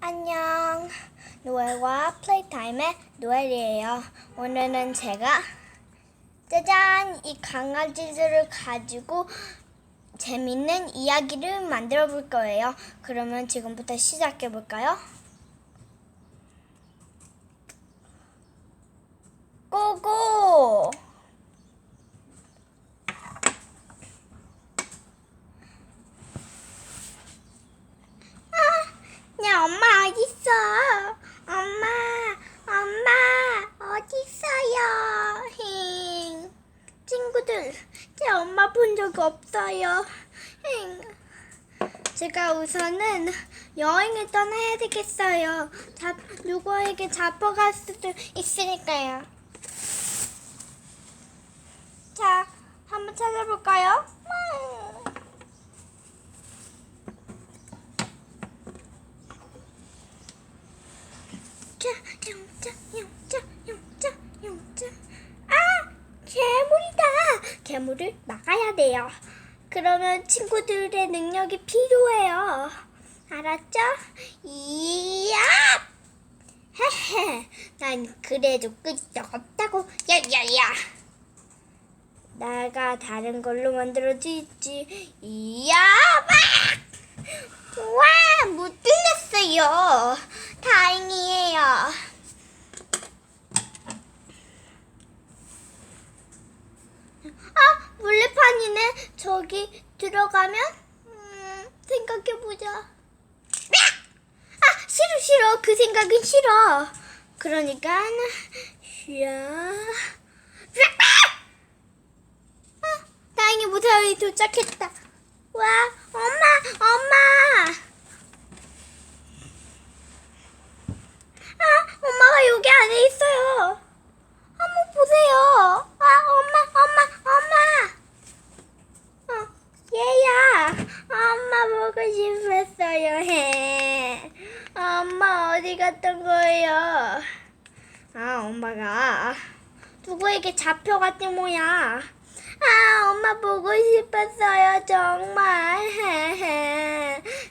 안녕. 노엘과 플레이타임의 노엘이에요. 오늘은 제가 짜잔 이 강아지들을 가지고 재밌는 이야기를 만들어 볼 거예요. 그러면 지금부터 시작해 볼까요? 고고! 내 엄마 어디 있어? 엄마, 엄마 어디 있어요? 힝. 친구들, 제 엄마 본 적 없어요. 힝. 제가 우선은 여행을 떠나야 되겠어요. 잡, 누구에게 잡혀갈 수도 있으니까요. 자, 한번 찾아볼까요? 음. 영자, 영자, 영자, 영자, 영자. 아, 괴물을 막아야 돼요. 그러면 친구들의 능력이 필요해요. 알았죠? 이야! 헤헤, 난 그래도 끄떡 없다고. 야야야. 내가 다른 걸로 만들어지지. 이야! 막! 와, 못 들렸어요. 아, 물레판이네. 저기 들어가면 음, 생각해 보자. 아, 싫어 싫어. 그 생각은 싫어. 그러니까 쉬야. 아, 다행히 무사히 도착했다. 와, 엄마, 엄마. 아, 엄마가 여기 안에 있어요. 한번 보세요. 아, 엄마, 엄마, 엄마. 어, 얘야. 엄마 보고 싶었어요. 해. 엄마 어디 갔던 거예요? 아, 엄마가 누구에게 잡혀갔지 뭐야. 아, 엄마 보고 싶었어요. 정말.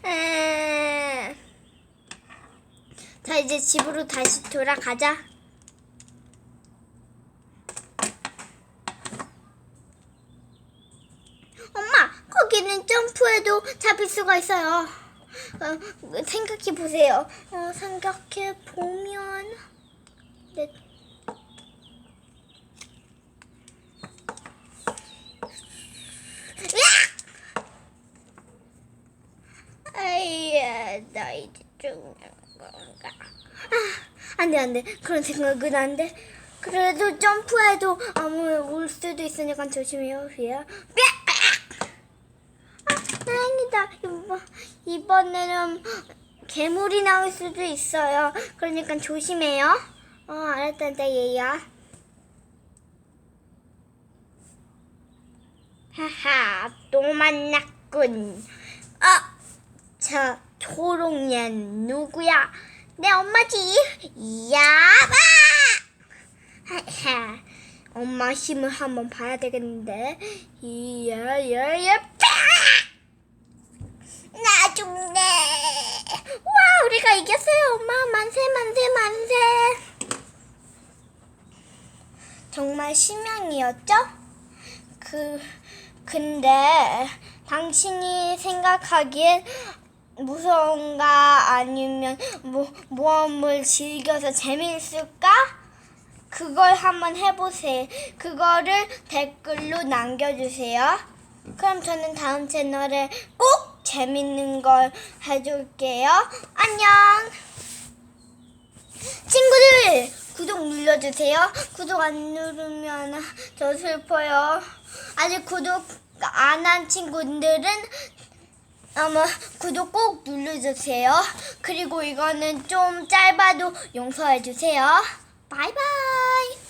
자, 이제 집으로 다시 돌아가자. 엄마, 거기는 점프해도 잡힐 수가 있어요. 어, 생각해 보세요. 어, 생각해 보면 네. 나 이제 죽는 건가? 아, 안 돼, 안 돼. 그런 생각은 안 돼. 그래도 점프해도 아무 올 수도 있으니까 조심해요, 휘야. 아, 이번, 이번에는 괴물이 나올 수도 있어요. 그러니까 조심해요. 어, 알았단다, 얘야. 하하, 또 만났군. 아, 저 초록년 누구야? 내 엄마지. 야바! 하하, 엄마 힘을 한번 봐야 되겠는데. 이야야야 빠! 나 죽네. 와, 우리가 이겼어요, 엄마. 만세, 만세, 만세. 정말 심양이었죠? 그 근데 당신이 생각하기엔 무서운가 아니면 뭐 모험을 즐겨서 재미있을까? 그걸 한번 해보세요. 그거를 댓글로 남겨주세요. 그럼 저는 다음 채널에 꼭 재밌는 걸 해줄게요. 안녕! 친구들! 구독 눌러주세요. 구독 안 누르면 저 슬퍼요. 아직 구독 안 한 친구들은 아마 구독 꼭 눌러주세요. 그리고 이거는 좀 짧아도 용서해주세요. 바이바이!